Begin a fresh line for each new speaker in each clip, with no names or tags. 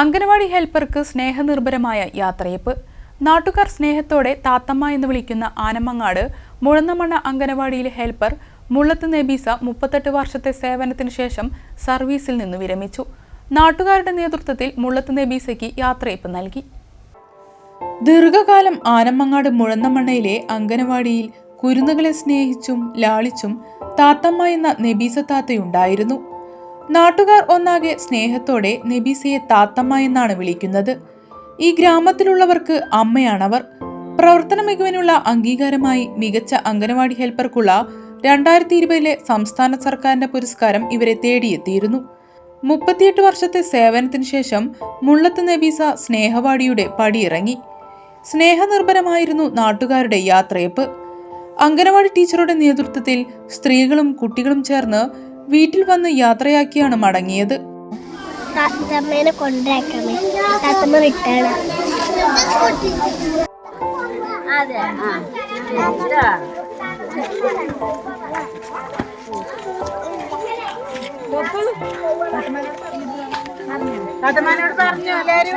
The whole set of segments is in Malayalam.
അംഗനവാടി ഹെൽപ്പർക്ക് സ്നേഹനിർഭരമായ യാത്രയപ്പ്. നാട്ടുകാർ സ്നേഹത്തോടെ താത്തമ്മ എന്ന് വിളിക്കുന്ന ആനമങ്ങാട് മുഴന്നമണ്ണ അംഗനവാടിയിലെ ഹെൽപ്പർ മുള്ളത്ത് നബീസ മുപ്പത്തെട്ട് വർഷത്തെ സേവനത്തിന് ശേഷം സർവീസിൽ നിന്ന് വിരമിച്ചു. നാട്ടുകാരുടെ നേതൃത്വത്തിൽ മുള്ളത്ത് നബീസയ്ക്ക് യാത്രയപ്പ് നൽകി. ദീർഘകാലം ആനമങ്ങാട് മുഴന്നമണ്ണയിലെ അംഗനവാടിയിൽ കുരുന്നുകളെ സ്നേഹിച്ചും ലാളിച്ചും താത്തമ്മ എന്ന നബീസ താത്തയുണ്ടായിരുന്നു. നാട്ടുകാർ ഒന്നാകെ സ്നേഹത്തോടെ നബീസയെ താത്തമ്മ എന്നാണ് വിളിക്കുന്നത്. ഈ ഗ്രാമത്തിലുള്ളവർക്ക് അമ്മയാണവർ. പ്രവർത്തന മികവിനുള്ള അംഗീകാരമായി മികച്ച അംഗനവാടി ഹെൽപ്പർക്കുള്ള രണ്ടായിരത്തി ഇരുപതിലെ സംസ്ഥാന സർക്കാരിന്റെ പുരസ്കാരം ഇവരെ തേടിയെത്തിയിരുന്നു. മുപ്പത്തിയെട്ട് വർഷത്തെ സേവനത്തിന് ശേഷം മുള്ളത്ത് നബീസ സ്നേഹവാടിയുടെ പടിയിറങ്ങി. സ്നേഹനിർഭരമായിരുന്നു നാട്ടുകാരുടെ യാത്രയപ്പ്. അംഗനവാടി ടീച്ചറുടെ നേതൃത്വത്തിൽ സ്ത്രീകളും കുട്ടികളും ചേർന്ന് വീട്ടിൽ വന്ന് യാത്രയാക്കിയാണ് മടങ്ങിയത്
താത്തമ്മേനെ താത്തമ്മ റിട്ടേൺ
അതെ പറഞ്ഞു എല്ലാരും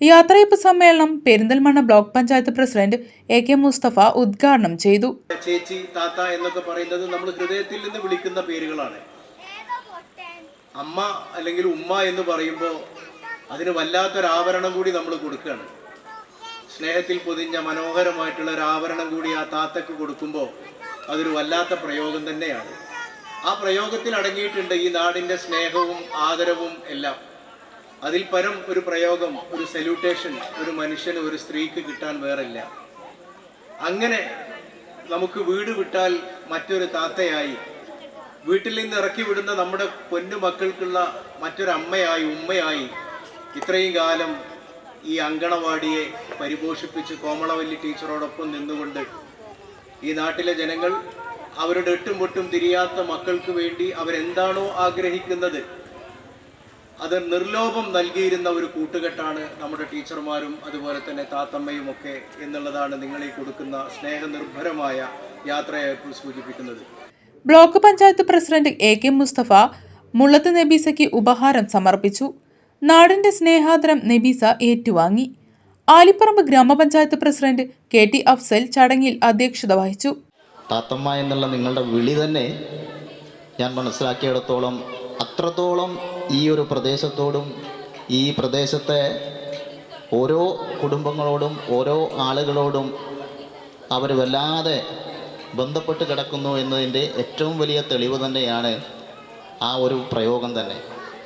യാത്രയപ്പ് സമ്മേളനം Perinthalmanna block panchayat president A K Musthafa ഉദ്ഘാടനം ചെയ്തു.
ചേച്ചി താത്ത എന്നൊക്കെ പറയുന്നത് നമ്മൾ ഹൃദയത്തിൽ നിന്ന് വിളിക്കുന്ന പേരുകളാണ്. അമ്മ അല്ലെങ്കിൽ ഉമ്മ എന്ന് പറയുമ്പോൾ അതിന് വല്ലാത്തൊരു ആവരണം കൂടി നമ്മൾ കൊടുക്കുകയാണ്. സ്നേഹത്തിൽ പൊതിഞ്ഞ മനോഹരമായിട്ടുള്ള ഒരു ആവരണം കൂടി ആ താത്തക്ക് കൊടുക്കുമ്പോൾ അതൊരു വല്ലാത്ത പ്രയോഗം തന്നെയാണ്. ആ പ്രയോഗത്തിൽ അടങ്ങിയിട്ടുണ്ട് ഈ നാടിന്റെ സ്നേഹവും ആദരവും എല്ലാം. അതിൽ പരം ഒരു പ്രയോഗം ഒരു സല്യൂട്ടേഷൻ ഒരു മനുഷ്യന് ഒരു സ്ത്രീക്ക് കിട്ടാൻ വേറില്ല. അങ്ങനെ നമുക്ക് വീട് വിട്ടാൽ മറ്റൊരു താത്തയായി വീട്ടിൽ നിന്ന് ഇറക്കി വിടുന്ന നമ്മുടെ പൊന്നു മക്കൾക്കുള്ള മറ്റൊരു അമ്മയായി ഉമ്മയായി ഇത്രയും കാലം ഈ അങ്കണവാടിയെ പരിപോഷിപ്പിച്ച് കോമളവല്ലി ടീച്ചറോടൊപ്പം നിന്നുകൊണ്ട് ഈ നാട്ടിലെ ജനങ്ങൾ അവരുടെ എട്ടും പൊട്ടും തിരിയാത്ത മക്കൾക്ക് വേണ്ടി അവരെന്താണോ ആഗ്രഹിക്കുന്നത്? അത് നിർലോഭം നൽകിയിരുന്ന ഒരു കൂട്ടുകെട്ടാണ് നമ്മുടെ ടീച്ചർമാരും അതുപോലെ തന്നെ താത്തമ്മയും ഒക്കെ എന്നുള്ളതാണ് നിങ്ങളീ കൊടുക്കുന്ന സ്നേഹനിർഭരമായ യാത്രയെ സൂചിപ്പിക്കുന്നത്.
Block panchayat president A K Musthafa Mullath നബീസയ്ക്ക് ഉപഹാരം സമർപ്പിച്ചു. നാടിന്റെ സ്നേഹാദരം നബീസ ഏറ്റുവാങ്ങി. ആലിപ്പറമ്പ് ഗ്രാമപഞ്ചായത്ത് പ്രസിഡന്റ് കെ ടി അഫ്സൽ ചടങ്ങിൽ അധ്യക്ഷത വഹിച്ചു.
താത്തമ്മ എന്നുള്ള നിങ്ങളുടെ വിളി തന്നെ ഞാൻ മനസ്സിലാക്കിയിടത്തോളം അത്രത്തോളം ഈ ഒരു പ്രദേശത്തോടും ഈ പ്രദേശത്തെ ഓരോ കുടുംബങ്ങളോടും ഓരോ ആളുകളോടും അവർ വല്ലാതെ ബന്ധപ്പെട്ട് കിടക്കുന്നു എന്നതിന്റെ ഏറ്റവും വലിയ തെളിവ് തന്നെയാണ് ആ ഒരു പ്രയോഗം തന്നെ.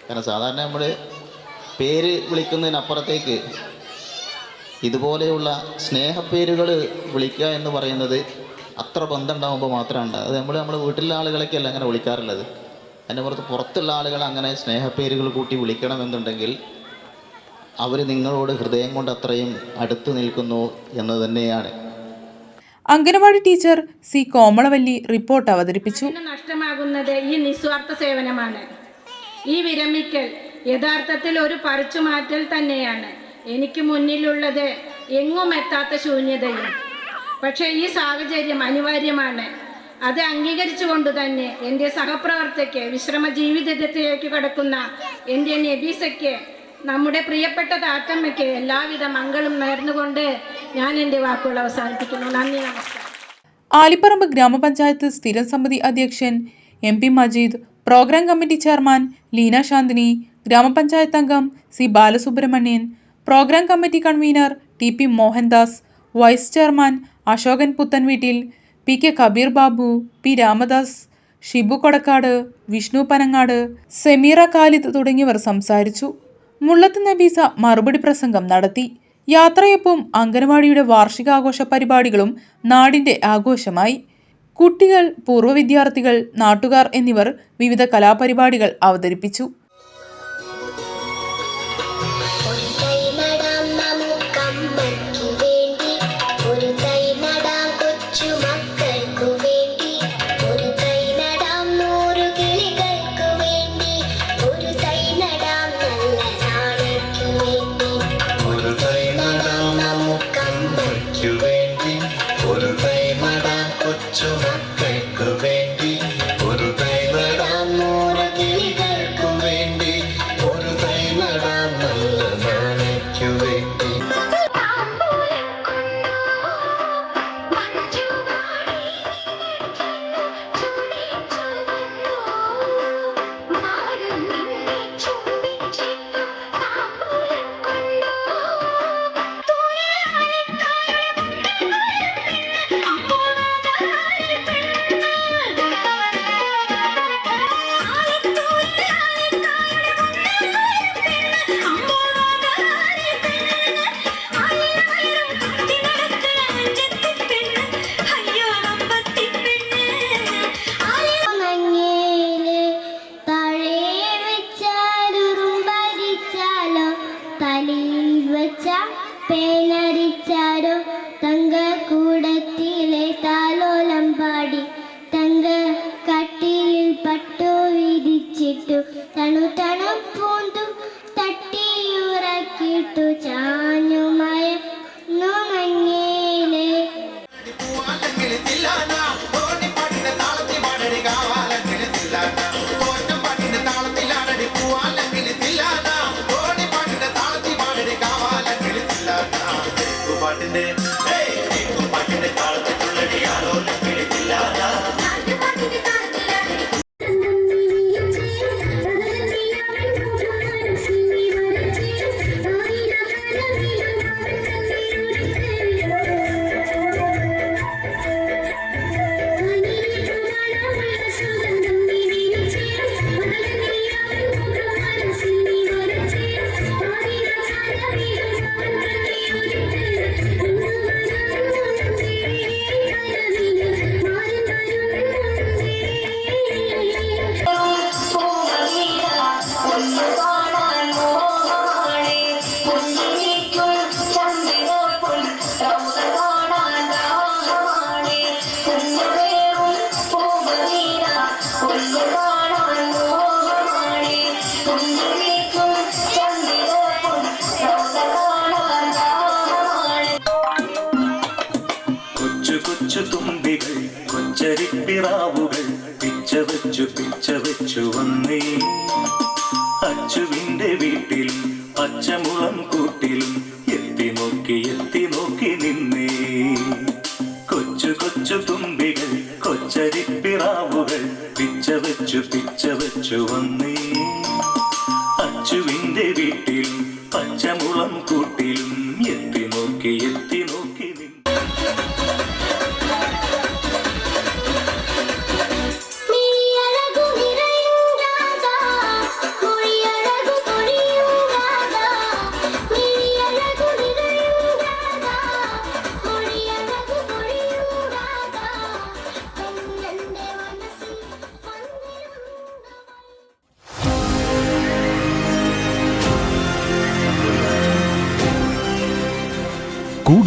കാരണം സാധാരണ നമ്മൾ പേര് വിളിക്കുന്നതിനപ്പുറത്തേക്ക് ഇതുപോലെയുള്ള സ്നേഹപ്പേരുകൾ വിളിക്കുക എന്ന് പറയുന്നത് അത്ര ബന്ധം ഉണ്ടാകുമ്പോൾ മാത്രമേ ഉണ്ടാകും അത് നമ്മൾ നമ്മുടെ വീട്ടിലെ ആളുകളൊക്കെയല്ല അങ്ങനെ വിളിക്കാറുള്ളത്. അതിന്റെ പുറത്ത് പുറത്തുള്ള ആളുകൾ അങ്ങനെ സ്നേഹപ്പേരുകൾ കൂട്ടി വിളിക്കണമെന്നുണ്ടെങ്കിൽ അവർ നിങ്ങളോട് ഹൃദയം കൊണ്ട് അത്രയും അടുത്ത് നിൽക്കുന്നു എന്ന് തന്നെയാണ്.
Anganwadi teacher C Komalavalli report അവതരിപ്പിച്ചു.
നഷ്ടമാകുന്നത് ഈ നിസ്വാർത്ഥ സേവനമാണ്. ഈ വിരമിക്കൽ യഥാർത്ഥത്തിൽ ഒരു പറിച്ചുമാറ്റൽ തന്നെയാണ്. എനിക്ക് മുന്നിലുള്ളത് എങ്ങും എത്താത്ത ശൂന്യതയും പക്ഷേ ഈ സാഹചര്യം അനിവാര്യമാണ്. അത് അംഗീകരിച്ചുകൊണ്ട് തന്നെ എന്റെ സഹപ്രവർത്തകയ്ക്ക് വിശ്രമ ജീവിതത്തിലേക്ക് കടക്കുന്ന എന്റെ നബീസയ്ക്ക് നമ്മുടെ പ്രിയപ്പെട്ട താത്തമ്മയ്ക്ക് എല്ലാവിധ മംഗളും നേർന്നുകൊണ്ട് ഞാൻ എന്റെ വാക്കുകൾ അവസാനിപ്പിക്കുന്നു. നന്ദി നമസ്കാരം.
ആലിപ്പറമ്പ് ഗ്രാമപഞ്ചായത്ത് സ്ഥിരം സമിതി അധ്യക്ഷൻ M P Majeed programme committee chairman Leena Shanthini ഗ്രാമപഞ്ചായത്ത് അംഗം C Balasubramanian programme committee convener T P Mohandas vice chairman Ashokan Puthan Veettil P K Kabeer Babu P Ramadas Shibu Kodakkad Vishnu Panangad Semeera Khalid തുടങ്ങിയവർ സംസാരിച്ചു. മുള്ളത്ത് നബീസ മറുപടി പ്രസംഗം നടത്തി.
യാത്രയൊപ്പം അംഗനവാടിയുടെ വാർഷികാഘോഷ പരിപാടികളും നാടിന്റെ ആഘോഷമായി. കുട്ടികൾ പൂർവ വിദ്യാർത്ഥികൾ നാട്ടുകാർ എന്നിവർ വിവിധ കലാപരിപാടികൾ അവതരിപ്പിച്ചു.
തുമ്പികൾ കൊച്ചരിപ്പിറാവുകൾ പിച്ച വെച്ചു പിച്ച വെച്ചു വന്നേ. അച്ചുവിന്റെ വീട്ടിൽ അച്ചമുളം കൂട്ടിലും എത്തി നോക്കി എത്തി നോക്കി നിന്നേ. കൊച്ചു കൊച്ചു തുമ്പികൾ കൊച്ചരിപ്പിറാവുകൾ പിച്ച വെച്ചു പിച്ച വെച്ചു വന്നേ. അച്ചുവിന്റെ വീട്ടിൽ പച്ചമുളം കൂട്ടിലും എത്തി നോക്കി എത്തി